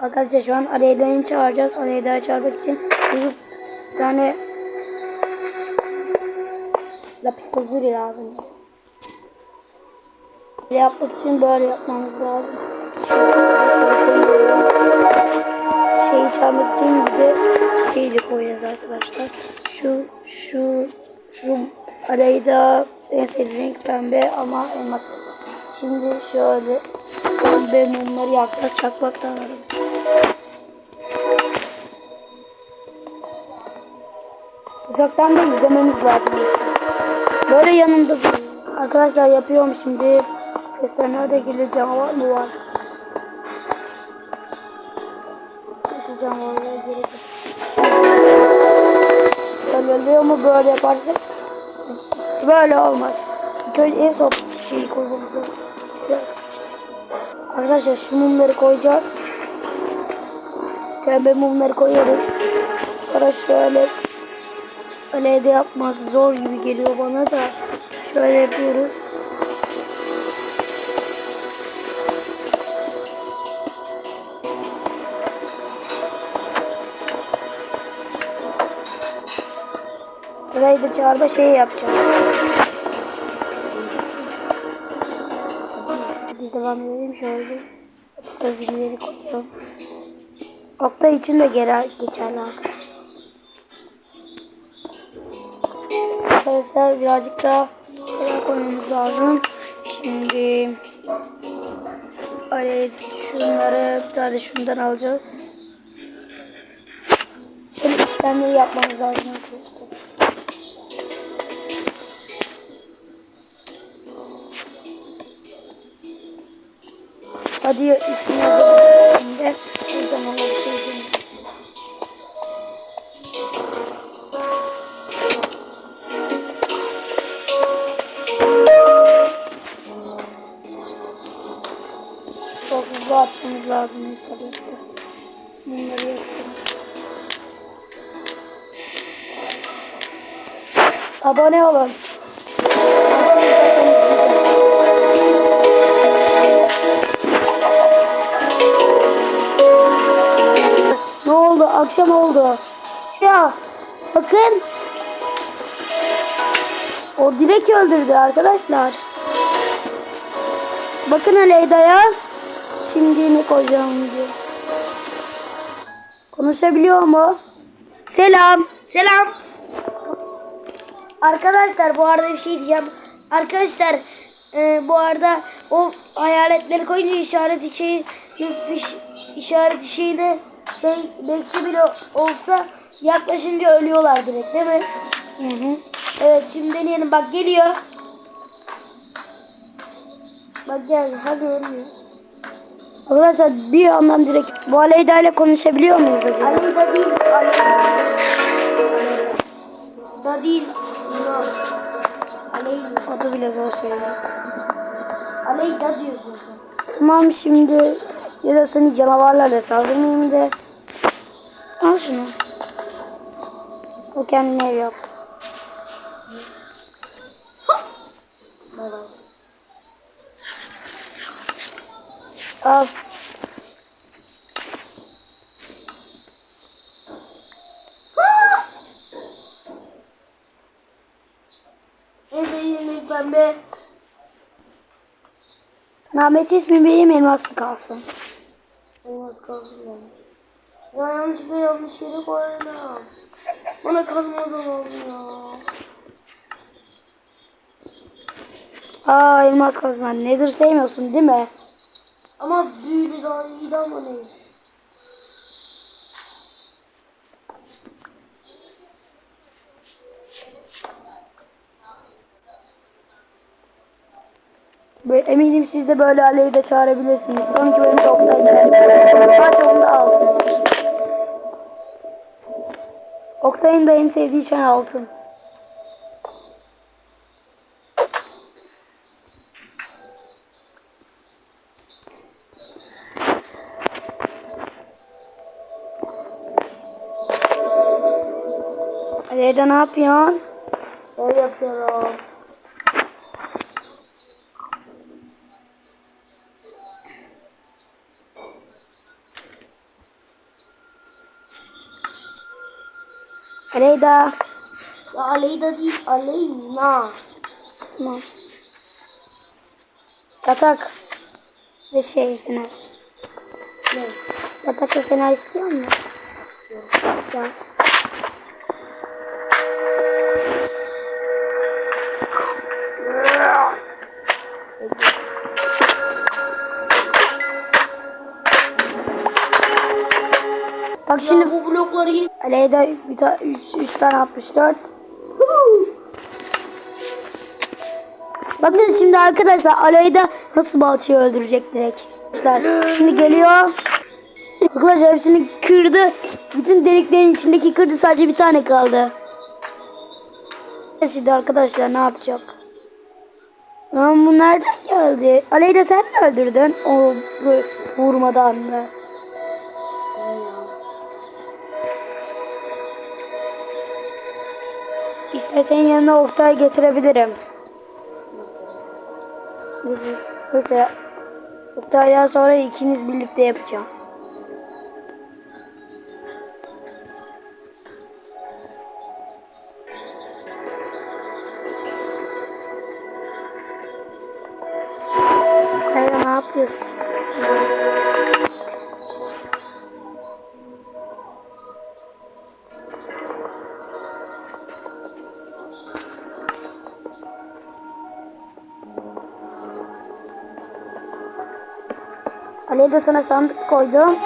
Arkadaşlar şu an Aleyda'yı çağıracağız. Aleyda'yı çağırmak için bir tane lapis lazuli lazım. Böyle yapmak için böyle yapmamız lazım. Şeyi çağırmak için bir de şeyi de koyacağız arkadaşlar. Şu, şu, şu Aleyda en sevdiğim renk pembe ama elmas. Şimdi şöyle pembe mumları yakacağız çakmaktan alalım. Uzaktan da izlememiz lazım. Böyle yanında. Arkadaşlar yapıyorum şimdi. Sesler nerede geliyor? Canavar mı var? Neyse canavarlara. Şimdi böyle mu böyle yaparsak? Böyle olmaz. Önce en son şeyi koymamız lazım. Arkadaşlar. Şu mumları koyacağız. Pembe mumları koyuyoruz. Sonra şöyle öyle de yapmak zor gibi geliyor bana da. Şöyle yapıyoruz. Burayı da çağırma şeyi yapacağız. Devam edelim şöyle. Hapiste zilleri koyuyorum. Okta için de gerer, geçerli arkadaşlar. Arkadaşlar birazcık daha şeyler koymamız lazım. Şimdi öyle şunları bir tane şundan alacağız. Şöyle işlemleri yapmamız lazım arkadaşlar. Hadi ismi yazalım. Şimdi o zaman bir şey değil. Çok hızlı atmamız lazım arkadaşlar. Bunları yapacağız. Abone olun. Akşam oldu. Ya bakın. O direkt öldürdü arkadaşlar. Bakın Aleyda'ya. Şimdi ne koyacağım diye. Konuşabiliyor mu? Selam. Selam. Arkadaşlar bu arada bir şey diyeceğim. Arkadaşlar e, bu arada o hayaletleri koyunca işaret şeyi fiş, işaret şeyine şey bekçi bile olsa yaklaşınca ölüyorlar direkt değil mi? Hı hı. Evet şimdi deneyelim bak geliyor. Bak gel hadi ölüyor. Arkadaşlar bir yandan direkt bu Aleyda ile konuşabiliyor muyuz acaba? Aleyda değil. Aleyda. Da değil. No. Aleyda. Adı bile zor söylüyor. Aleyda diyorsun sen. Tamam şimdi ya da seni canavarlarla saldırmayayım da. Kendine yap. Al. Emeğimin pembe. Ahmet ismi benim elmas mı kalsın? Olmaz kalsın bana. Ya yanlışlıkla yanlış yere koydum. Bana kazmadan oldu ya. Aa elmas kazman. Nedir sevmiyorsun değil mi? Ama büyülü daha iyiydi ama neyse. Böyle, eminim siz de böyle Aley'i de çağırabilirsiniz. Son iki bölüm. Kaç onda altın. Oktay'ın da en sevdiği şey altın. Aleyda ne yapıyorsun? Şey yapıyorum. Aleyda. Ya Aleyda değil Aleyna. Tamam. Yatak. Ve şey fener. Ne? Yatak ve fener istiyor musun? Ya. Bak Şimdi bu blokları git. Aleyda 3 tane 64. Bakın şimdi arkadaşlar Aleyda nasıl balçayı öldürecek direkt. Arkadaşlar şimdi geliyor. Arkadaşlar hepsini kırdı. Bütün deliklerin içindeki kırdı sadece bir tane kaldı. Şimdi arkadaşlar ne yapacak? Lan bu nereden geldi? Aleyda sen mi öldürdün? O vurmadan mı? İstersen yanına Oktay getirebilirim. Mesela Oktay'dan sonra ikiniz birlikte yapacağım. Ali'ye de sana sandık koydum.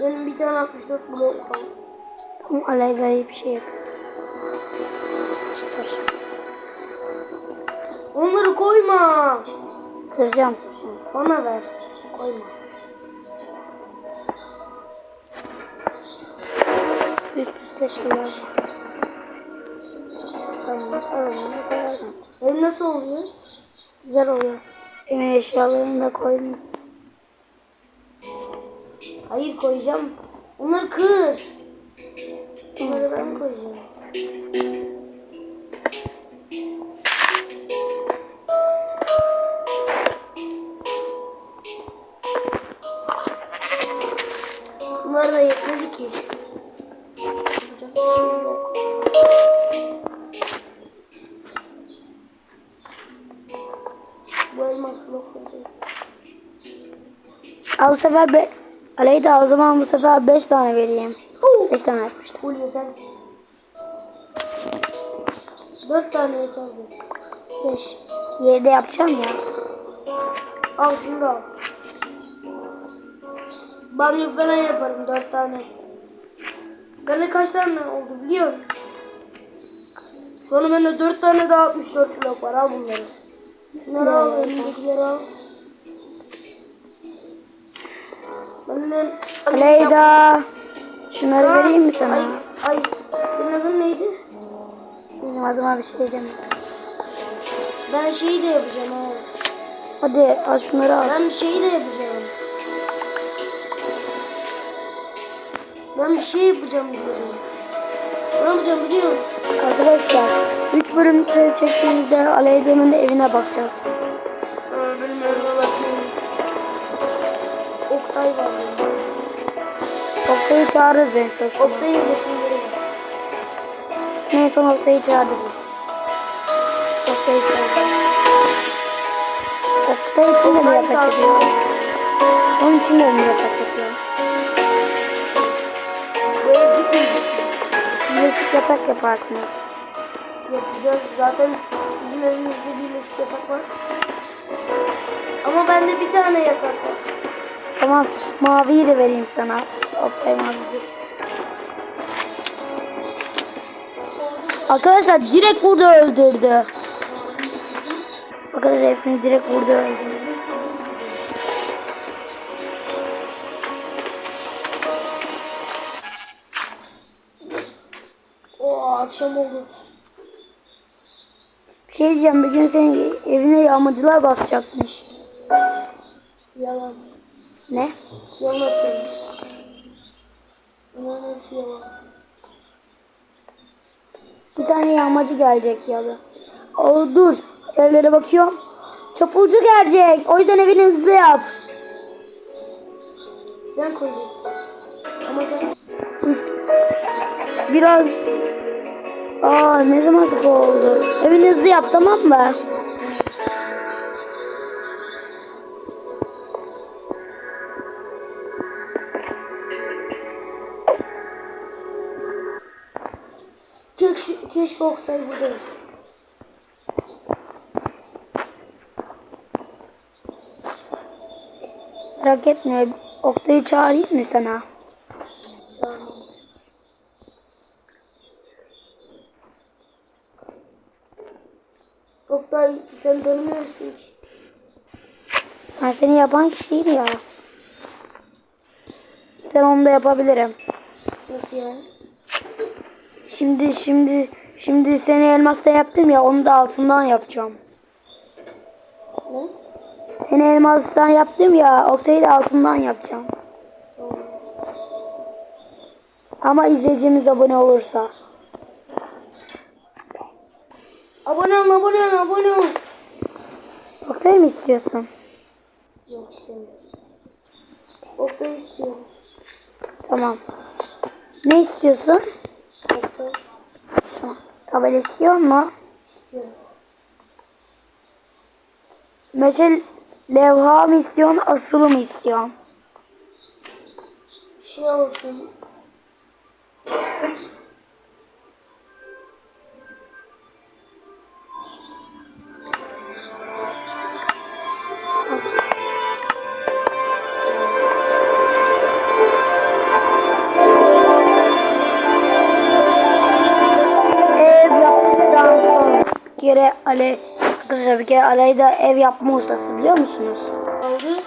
Benim bir tane 64 blok kaldı. Tamam Ali'ye bir şey yap. Onları koyma. Sıracağım. Bana ver. Koyma. Üst üste şeyler. Tamam. Ev nasıl oluyor? Güzel oluyor. Evin eşyalarını da koymuş. Hayır koyacağım. Onları kır. Onları ben koyacağım. Bunlar da yetmedi ki. Yapacak bir şey yok. Bu elmas blokları. Al bu sefer be... Aleyda o zaman bu sefer 5 tane vereyim. 5 tane yapmıştım. Full yeter. Dört tane yeterdi. 5. Yerde yapacağım ya. Al şunu da al. Banyo falan yaparım dört tane. Bende kaç tane oldu biliyor musun? Sonra bende dört tane daha 64 blok var al bunları. Bunları al önündekileri al. Benden Aleyda. Şunları vereyim mi sana? Ay, ay. Senin adın neydi? Benim adıma bir şey deme. Ben şeyi de yapacağım ha. Hadi al şunları al. Ben bir şeyi de yapacağım. Ben bir şey yapacağım biliyorum. Ne yapacağım biliyor musun? Arkadaşlar 3 bölüm süre çektiğimizde Aleyda'nın evine bakacağız. Benim önüme bakmayın. Oktay var. Oktay'ı çağırırız en son. Oktay'ın resimleri var. En son Oktay'ı çağırırız. Oktay'ı çağırırız. Oktay için de mi yatak yapıyor? Onun için de mi yatak Birleşik yatak yaparsınız. Yapacağız. Zaten bizim evimizde birleşik yatak var. Ama bende bir tane yatak var. Tamam maviyi de vereyim sana. Oktay mavi. Arkadaşlar direkt burada öldürdü. Arkadaşlar hepsini direkt burada öldürdü. Akşam oldu. Bir şey diyeceğim bir gün senin evine yağmacılar basacakmış. Yalan. Ne? Yalan atıyorum. Hepsi yalan. Bir tane yağmacı gelecek yalı. O dur. Evlere bakıyorum. Çapulcu gelecek. O yüzden evini hızlı yap. Sen koyacaksın. Ama sen Biraz Aa ne zaman bu oldu? Evini hızlı yap tamam mı? keşke, keşke Oktay burada olsa. Merak etme. Oktay'ı çağırayım mı sana? Oktay sen tanımıyorsun. Ben seni yapan kişiyim ya. İster onu da yapabilirim. Nasıl yani? Şimdi şimdi şimdi seni elmastan yaptım ya onu da altından yapacağım. Ne? Seni elmastan yaptım ya Oktay'ı da altından yapacağım. Ama izleyicimiz abone olursa. Abone ol, abone ol, abone ol. Oktay mı istiyorsun? Yok istemiyorum. Oktay istiyorum. Tamam. Ne istiyorsun? Oktay Tamam. Tabela istiyor mu? istiyorum. Meşe levha mı istiyorsun, asılı mı istiyorsun? Şey olsun. Kere Ale arkadaşlar bir kere Aleyda ev yapma ustası biliyor musunuz? Oldu.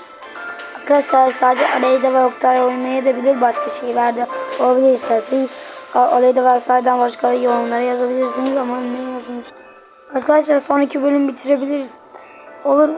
Arkadaşlar sadece Aleyda ve Oktay oynayabilir başka şeyler de olabilir isterseniz. Aleyda ve Oktay'dan başka yorumlara yazabilirsiniz ama ne yazın. Arkadaşlar son iki bölüm bitirebilir olur.